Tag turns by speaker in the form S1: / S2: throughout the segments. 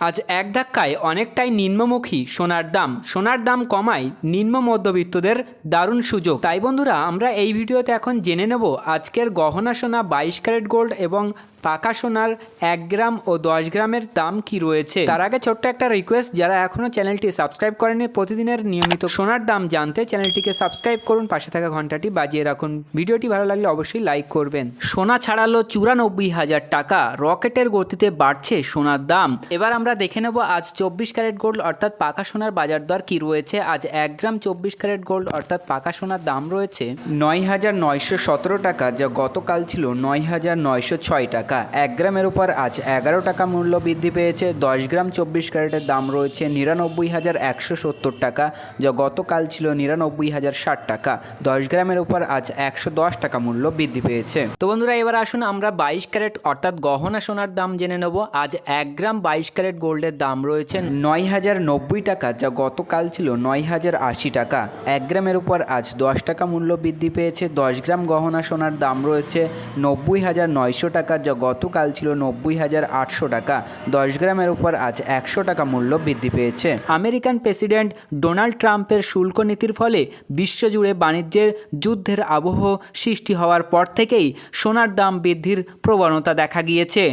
S1: আজ এক ধাক্কায় অনেকটাই নিম্নমুখী সোনার দাম। সোনার দাম কমায় নিম্ন মধ্যবিত্তদের দারুণ সুযোগ। তাই বন্ধুরা, আমরা এই ভিডিওতে এখন জেনে নেব আজকের গহনা সোনা বাইশ ক্যারেট গোল্ড এবং পাকা সোনার এক গ্রাম ও দশ গ্রামের দাম কি রয়েছে? তার আগে ছোট্ট একটা রিকোয়েস্ট যারা এখনও চ্যানেলটি সাবস্ক্রাইব করেনি, প্রতিদিনের নিয়মিত সোনার দাম জানতে চ্যানেলটিকে সাবস্ক্রাইব করুন, পাশে থাকা ঘন্টাটি বাজিয়ে রাখুন। ভিডিওটি ভালো লাগলে অবশ্যই লাইক করবেন। সোনা ছাড়ালো চুরানব্বই হাজার টাকা। রকেটের গতিতে বাড়ছে সোনার দাম। এবার দেখে নেব আজ চব্বিশ ক্যারেট গোল্ড অর্থাৎ পাকা সোনার বাজার দর কি রয়েছে। আজ এক গ্রাম চব্বিশ ক্যারেট গোল্ড অর্থাৎ পাকা সোনার দাম রয়েছে নয় হাজার নয়শো সতেরো টাকা, যা গতকাল ছিল নয় হাজার নয়শো ছয় টাকা। এক গ্রামের উপর আজ এগারো টাকা মূল্য বৃদ্ধি পেয়েছে। দশ গ্রাম চব্বিশ ক্যারেটের দাম রয়েছে নিরানব্বই হাজার একশো সত্তর টাকা, যা গতকাল ছিল নিরানব্বই হাজার ষাট টাকা। দশ গ্রামের উপর আজ একশো দশ টাকা মূল্য বৃদ্ধি পেয়েছে। তো বন্ধুরা, এবার আসুন আমরা বাইশ ক্যারেট অর্থাৎ গহনা সোনার দাম জেনে নেব। আজ এক গ্রাম বাইশ ক্যারেট গোল্ডের দাম রয়েছে নয় হাজার নব্বই টাকা, যা গতকাল ছিল নয় হাজার আশি টাকা। এক গ্রামের উপর আজ দশ টাকা মূল্য বৃদ্ধি পেয়েছে। দশ গ্রাম গহনা সোনার দাম রয়েছে নব্বই হাজার নয়শো টাকা, যা গতকাল ছিল নব্বই হাজার আটশো টাকা। দশ গ্রামের উপর আজ একশো টাকা মূল্য বৃদ্ধি পেয়েছে। আমেরিকান প্রেসিডেন্ট ডোনাল্ড ট্রাম্পের শুল্ক নীতির ফলে বিশ্বজুড়ে বাণিজ্যের যুদ্ধের আবহ সৃষ্টি হওয়ার পর থেকেই সোনার দাম বৃদ্ধির প্রবণতা দেখা গিয়েছে।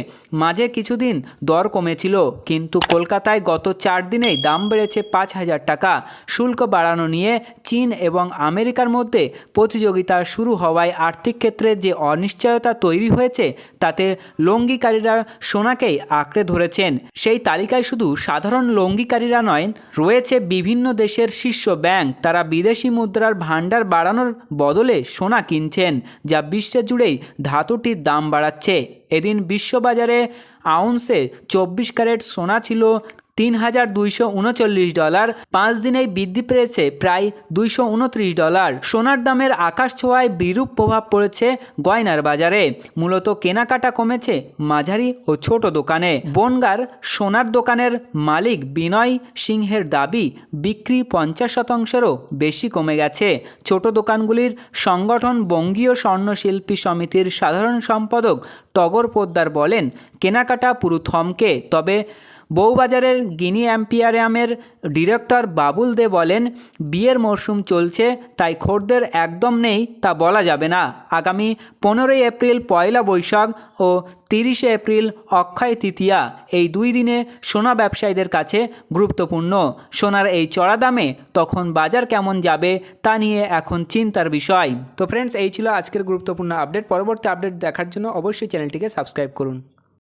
S1: মাঝে কিছুদিন দর কমেছিল কিন্তু কলকাতায় গত চার দিনেই দাম বেড়েছে পাঁচ হাজার টাকা। শুল্ক বাড়ানো নিয়ে চীন এবং আমেরিকার মধ্যে প্রতিযোগিতা শুরু হওয়ায় আর্থিক ক্ষেত্রে যে অনিশ্চয়তা তৈরি হয়েছে, তাতে লঙ্গিকারীরা সোনাকেই আঁকড়ে ধরেছেন। সেই তালিকায় শুধু সাধারণ লঙ্গিকারীরা নয়, রয়েছে বিভিন্ন দেশের শীর্ষ ব্যাংক। তারা বিদেশি মুদ্রার ভাণ্ডার বাড়ানোর বদলে সোনা কিনছেন, যা বিশ্ব জুড়েই ধাতুটির দাম বাড়াচ্ছে। এদিন বিশ্ববাজারে আউন্সে চব্বিশ ক্যারেট সোনা ছিল তিন হাজার দুইশো উনচল্লিশ ডলার, পাঁচ দিনেই বৃদ্ধি পেয়েছে প্রায় দুইশো উনত্রিশ ডলার। সোনার দামের আকাশ ছোঁয়ায় বিরূপ প্রভাব পড়েছে গয়নার বাজারে। মূলত কেনাকাটা কমেছে মাঝারি ও ছোট দোকানে। বনগার সোনার দোকানের মালিক বিনয় সিংহের দাবি, বিক্রি পঞ্চাশ শতাংশেরও বেশি কমে গেছে। ছোট দোকানগুলির সংগঠন বঙ্গীয় স্বর্ণশিল্পী সমিতির সাধারণ সম্পাদক টগর পোদ্দার বলেন, কেনাকাটা পুরো থমকে, তবে বউবাজারের গিনি অ্যাম্পিয়ারিয়ামের ডিরেক্টর বাবুল দে বলেন, বিয়ের মরশুম চলছে, তাই খোরদের একদম নেই, তা বলা যাবে না। আগামী পনেরোই এপ্রিল পয়লা বৈশাখ ও তিরিশে এপ্রিল অক্ষয় তৃতীয়া, এই দুই দিনে সোনা ব্যবসায়ীদের কাছে গুরুত্বপূর্ণ। সোনার এই চড়া দামে তখন বাজার কেমন যাবে, তা নিয়ে এখন চিন্তার বিষয়। তো ফ্রেন্ডস এই ছিল আজকের গুরুত্বপূর্ণ আপডেট পরবর্তী আপডেট দেখার জন্য অবশ্যই চ্যানেলটিকে সাবস্ক্রাইব করুন।